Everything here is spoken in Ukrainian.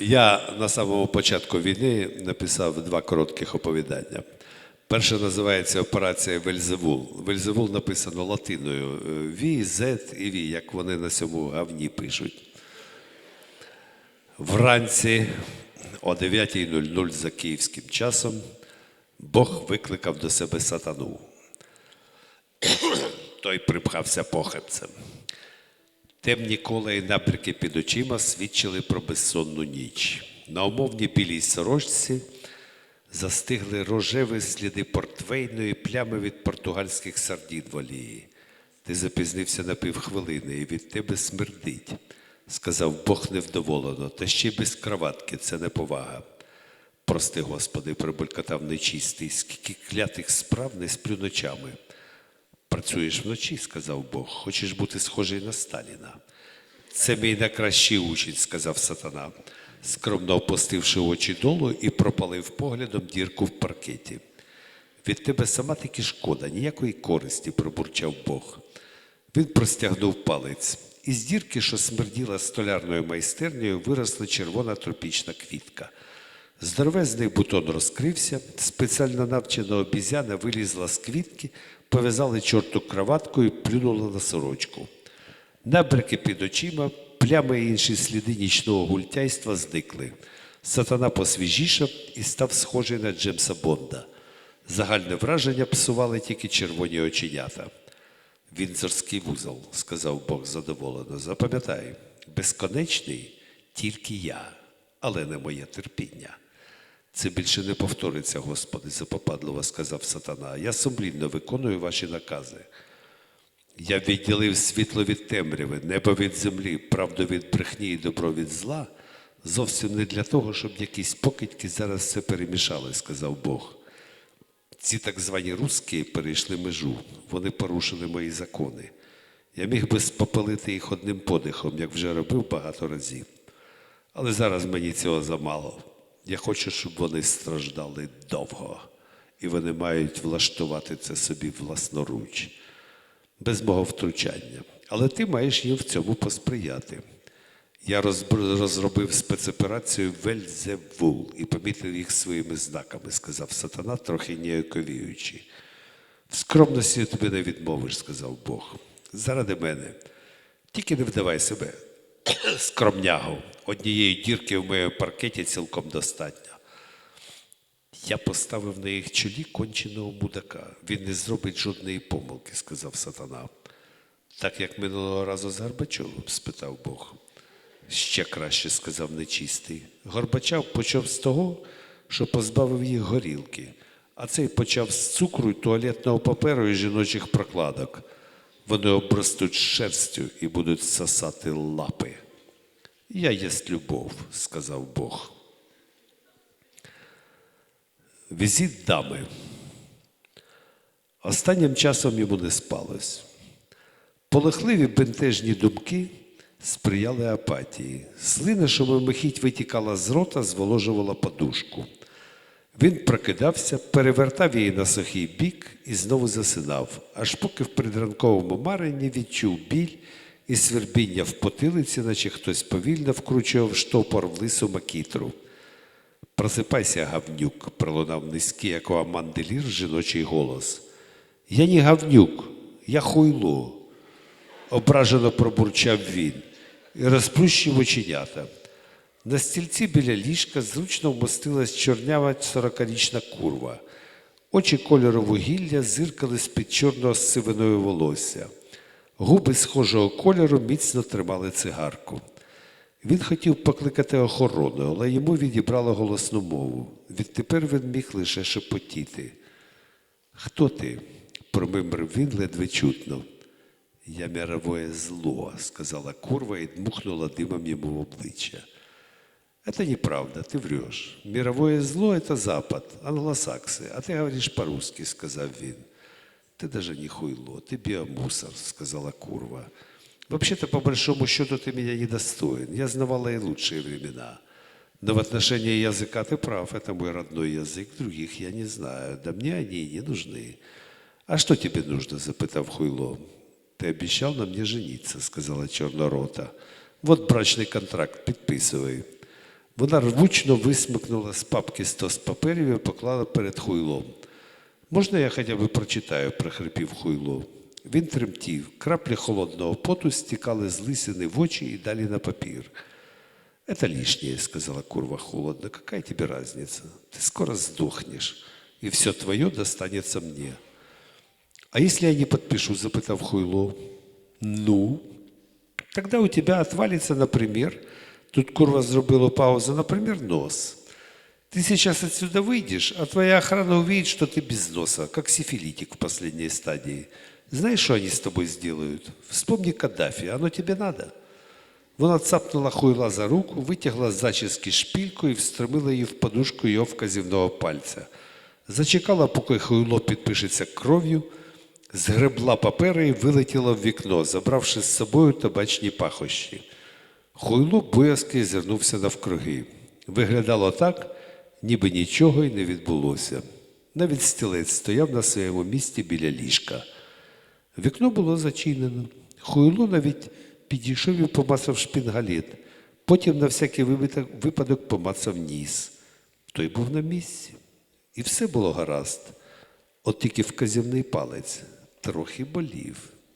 Я на самому початку війни написав два коротких оповідання. Перше називається Операція Вельзевул. Вельзевул написано латиною е, Ві, Зет і Ві, як вони на цьому гавні пишуть. Вранці о 9.00 за київським часом Бог викликав до себе сатану. Той припхався похабцем. Темні кола і напряки під очима свідчили про безсонну ніч. На умовній білій сорочці застигли рожеві сліди портвейної плями від португальських сардін в олії. Ти запізнився на півхвилини, і від тебе смердить, сказав Бог невдоволено, та ще без краватки це неповага. Прости, Господи, пробулькотав нечистий, скільки клятих справ не сплю ночами. Працюєш вночі, сказав Бог, хочеш бути схожий на Сталіна. Це мій найкращий учень, сказав сатана, скромно опустивши очі долу і пропалив поглядом дірку в паркеті. Від тебе сама таки шкода, ніякої користі, пробурчав Бог. Він простягнув палець. Із дірки, що смерділа столярною майстернею, виросла червона тропічна квітка. Здоровезний бутон розкрився, спеціально навчена обізяна вилізла з квітки, пов'язали чорту краваткою і плюнула на сорочку. Набряки під очима, плями і інші сліди нічного гультяйства зникли. Сатана посвіжішав і став схожий на Джемса Бонда. Загальне враження псували тільки червоні оченята. Вінзорський вузол, сказав Бог задоволено. Запам'ятай, безконечний тільки я, але не моє терпіння. Це більше не повториться, Господи, запопадливо сказав сатана. Я сумлінно виконую ваші накази. Я відділив світло від темряви, небо від землі, правду від брехні і добро від зла, зовсім не для того, щоб якісь покидьки зараз все перемішали, сказав Бог. Ці так звані русські перейшли межу, вони порушили мої закони. Я міг би спопалити їх одним подихом, як вже робив багато разів. Але зараз мені цього замало. Я хочу, щоб вони страждали довго, і вони мають влаштувати це собі власноруч, без мого втручання. Але ти маєш їм в цьому посприяти. Я розробив спецоперацію Вельзевул і помітив їх своїми знаками, сказав сатана, трохи ніяковіючи. В скромності тобі не відмовиш, сказав Бог. Заради мене. Тільки не вдавай себе скромнягу. Однієї дірки в моєму паркеті цілком достатньо. Я поставив на їх чолі конченого мудака. Він не зробить жодної помилки, сказав сатана. Так як минулого разу з Горбачовим? спитав Бог. Ще краще, сказав нечистий. Горбачов почав з того, що позбавив їх горілки, а цей почав з цукру, туалетного паперу і жіночих прокладок. Вони обростуть шерстю і будуть сосати лапи. Я єсть любов, сказав Бог. Візит дами. Останнім часом йому не спалось. Полохливі бентежні думки сприяли апатії. Слина, що мимохідь витікала з рота, зволожувала подушку. Він прокидався, перевертав її на сухий бік і знову засинав, аж поки в предранковому маренні відчув біль і свербіння в потилиці, наче хтось повільно вкручував штопор в лису макітру. Просипайся, гавнюк, пролунав низький, як у аманделір, жіночий голос. Я не гавнюк, я хуйло ображено пробурчав він і розплющив оченята. На стільці біля ліжка зручно вмостилась чорнява сорокарічна курва. Очі кольору вугілля зиркали з-під чорного з сивиною волосся. Губи схожого кольору міцно тримали цигарку. Він хотів покликати охорону, але йому відібрало голосну мову. Відтепер він міг лише шепотіти. Хто ти? промимрив він ледве чутно. Я мировое зло, сказала курва и дмухнула дымом ему в обличье. Это неправда, ты врешь. Мировое зло – это Запад, англосаксы, а ты говоришь по-русски, сказал Вин. Ты даже не хуйло, ты биомусор, сказала курва. Вообще-то, по большому счету, ты меня недостоин. Я знавала и лучшие времена. Но в отношении языка ты прав, это мой родной язык, других я не знаю. Да мне они и не нужны. А что тебе нужно? запытав хуйло. Ты обещал на мне жениться, сказала чернорота. Вот брачный контракт, подписывай. Вона рвучно висмикнула з папки стос паперів і поклала перед хуйлом. Можна я хоча б прочитаю, прохрипів хуйло. Він тремтів, краплі холодного поту стікали з лисини в очі і далі на папір. Это лишнее, сказала курва холодно. Какая тебе разница? Ты скоро сдохнешь, и все твое достанется мне. А если я не подпишу, запытав Хуйло? Ну, тогда у тебя отвалится, например, тут курва зробила паузу, например, нос. Ты сейчас отсюда выйдешь, а твоя охрана увидит, что ты без носа, как сифилитик в последней стадии. Знаешь, что они с тобой сделают? Вспомни Каддафи, оно тебе надо. Вона цапнула хуйла за руку, витягла з зачіски шпільку і встромила її в подушку його вказівного пальця. Зачекала, поки хуйло підпишеться кров'ю, згребла папери і вилетіла в вікно, забравши з собою табачні пахощі. Хуйло боязки звернувся навкруги. Виглядало так, ніби нічого й не відбулося. Навіть стілець стояв на своєму місці біля ліжка. Вікно було зачинено. Хуйло навіть підійшов і помацав шпінгалет. Потім на всякий випадок помацав ніс. Той був на місці. І все було гаразд. От тільки вказівний палець трохи болів.